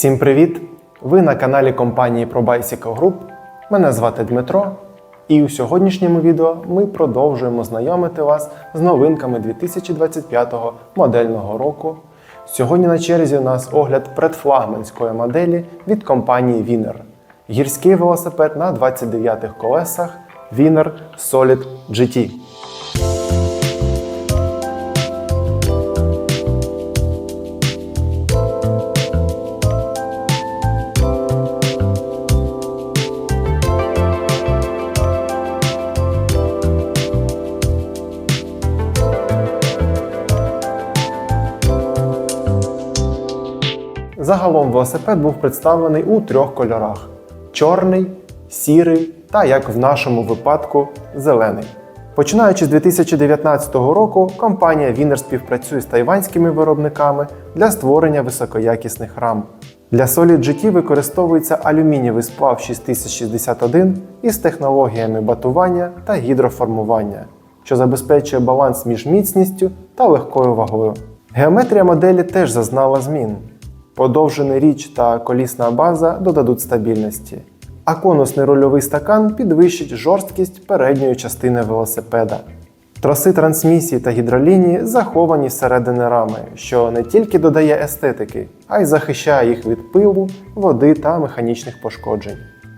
Всім привіт! Ви на каналі компанії ProBicycle Group. Мене звати Дмитро, і у сьогоднішньому відео ми продовжуємо знайомити вас з новинками 2025 модельного року. Сьогодні на черзі у нас огляд предфлагманської моделі від компанії Wiener. Гірський велосипед на 29 колесах Wiener Solid GT. Загалом велосипед був представлений у трьох кольорах: чорний, сірий та, як в нашому випадку, зелений. Починаючи з 2019 року, компанія Wiener співпрацює з тайванськими виробниками для створення високоякісних рам. Для Solid GT використовується алюмінієвий сплав 6061 із технологіями батування та гідроформування, що забезпечує баланс між міцністю та легкою вагою. Геометрія моделі теж зазнала змін. Подовжений річ та колісна база додадуть стабільності, а конусний рульовий стакан підвищить жорсткість передньої частини велосипеда. Троси трансмісії та гідролінії заховані зсередини рами, що не тільки додає естетики, а й захищає їх від пилу, води та механічних пошкоджень.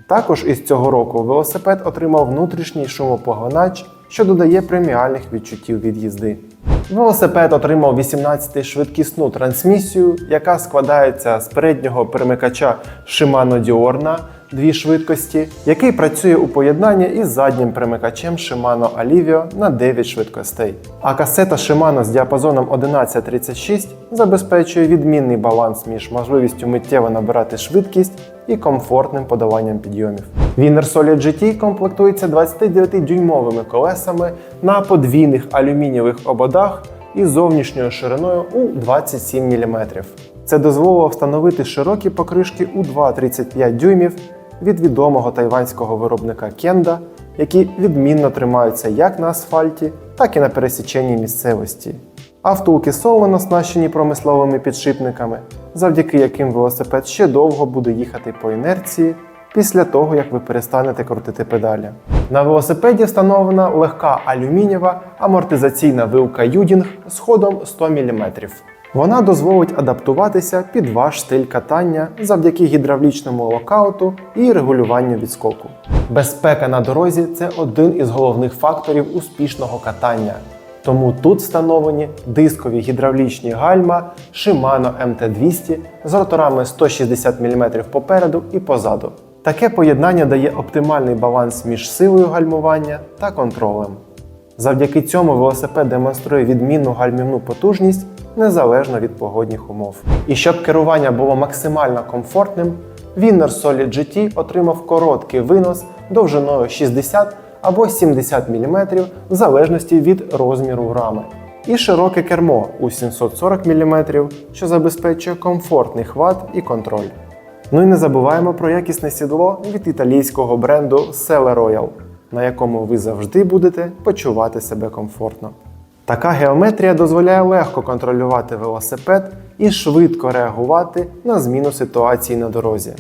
Також із цього року велосипед отримав внутрішній шумопоглинач, що додає преміальних відчуттів від їзди. Велосипед отримав 18 швидкісну трансмісію, яка складається з переднього перемикача Shimano Diorna дві швидкості, який працює у поєднанні із заднім перемикачем Shimano Alivio на 9 швидкостей. А касета Shimano з діапазоном 1136 забезпечує відмінний баланс між можливістю миттєво набирати швидкість і комфортним подаванням підйомів. Wiener Solid GT комплектується 29-дюймовими колесами на подвійних алюмінієвих ободах із зовнішньою шириною у 27 мм. Це дозволило встановити широкі покришки у 2,35 дюймів від відомого тайванського виробника Kenda, які відмінно тримаються як на асфальті, так і на пересіченні місцевості. А втулки солено оснащені промисловими підшипниками, завдяки яким велосипед ще довго буде їхати по інерції після того, як ви перестанете крутити педалі. На велосипеді встановлена легка алюмінієва амортизаційна вилка Юдінг з ходом 100 мм. Вона дозволить адаптуватися під ваш стиль катання завдяки гідравлічному локауту і регулюванню відскоку. Безпека на дорозі це один із головних факторів успішного катання. Тому тут встановлені дискові гідравлічні гальма Shimano MT200 з роторами 160 мм попереду і позаду. Таке поєднання дає оптимальний баланс між силою гальмування та контролем. Завдяки цьому велосипед демонструє відмінну гальмівну потужність незалежно від погодних умов. І щоб керування було максимально комфортним, Wiener Solid GT отримав короткий винос довжиною 60 або 70 мм в залежності від розміру рами. І широке кермо у 740 мм, що забезпечує комфортний хват і контроль. Ну і не забуваємо про якісне сідло від італійського бренду Selle Royal, на якому ви завжди будете почувати себе комфортно. Така геометрія дозволяє легко контролювати велосипед і швидко реагувати на зміну ситуації на дорозі.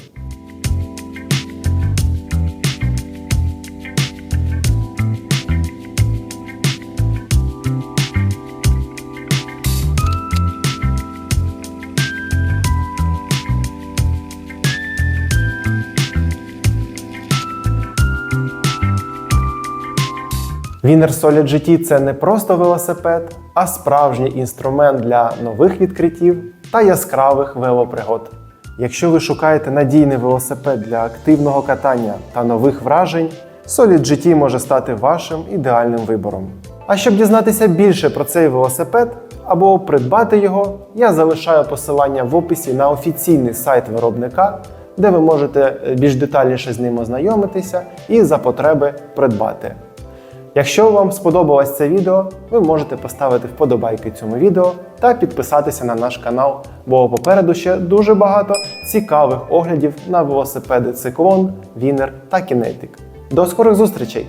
Wiener Solid GT – це не просто велосипед, а справжній інструмент для нових відкриттів та яскравих велопригод. Якщо ви шукаєте надійний велосипед для активного катання та нових вражень, Solid GT може стати вашим ідеальним вибором. А щоб дізнатися більше про цей велосипед або придбати його, я залишаю посилання в описі на офіційний сайт виробника, де ви можете більш детальніше з ним ознайомитися і за потреби придбати. Якщо вам сподобалось це відео, ви можете поставити вподобайки цьому відео та підписатися на наш канал, бо попереду ще дуже багато цікавих оглядів на велосипеди Циклон, Вінер та Кінетик. До скорих зустрічей!